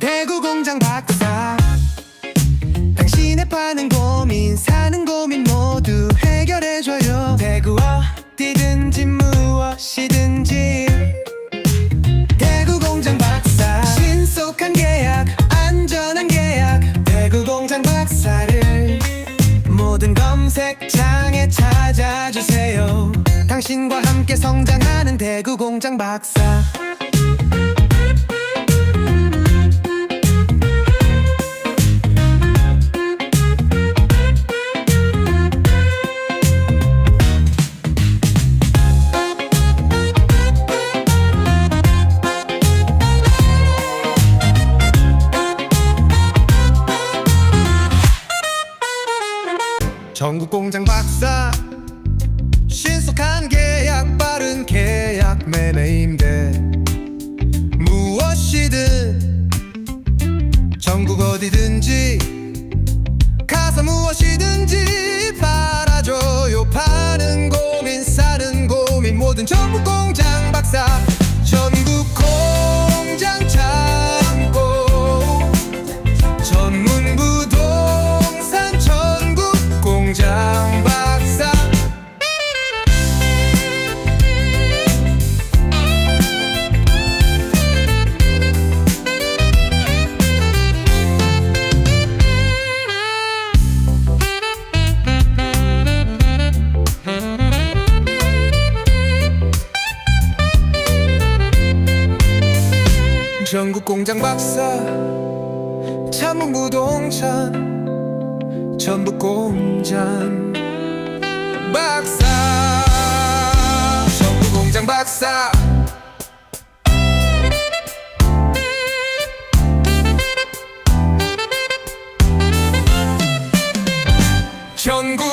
대구 공장 박사. 당신의 파는 고민 사는 고민 모두 해결해줘요. 대구 어디든지 무엇이든지. 대구 공장 박사. 신속한 계약 안전한 계약. 대구 공장 박사를 모든 검색창에 찾아주세요. 당신과 함께 성장하는 대구 공장 박사 전국 공장 박사. 신속한 계약 빠른 계약 매매 임대 공장 박사 참문 부동산 전북 공장 박사. 전북 공장 박사. 전국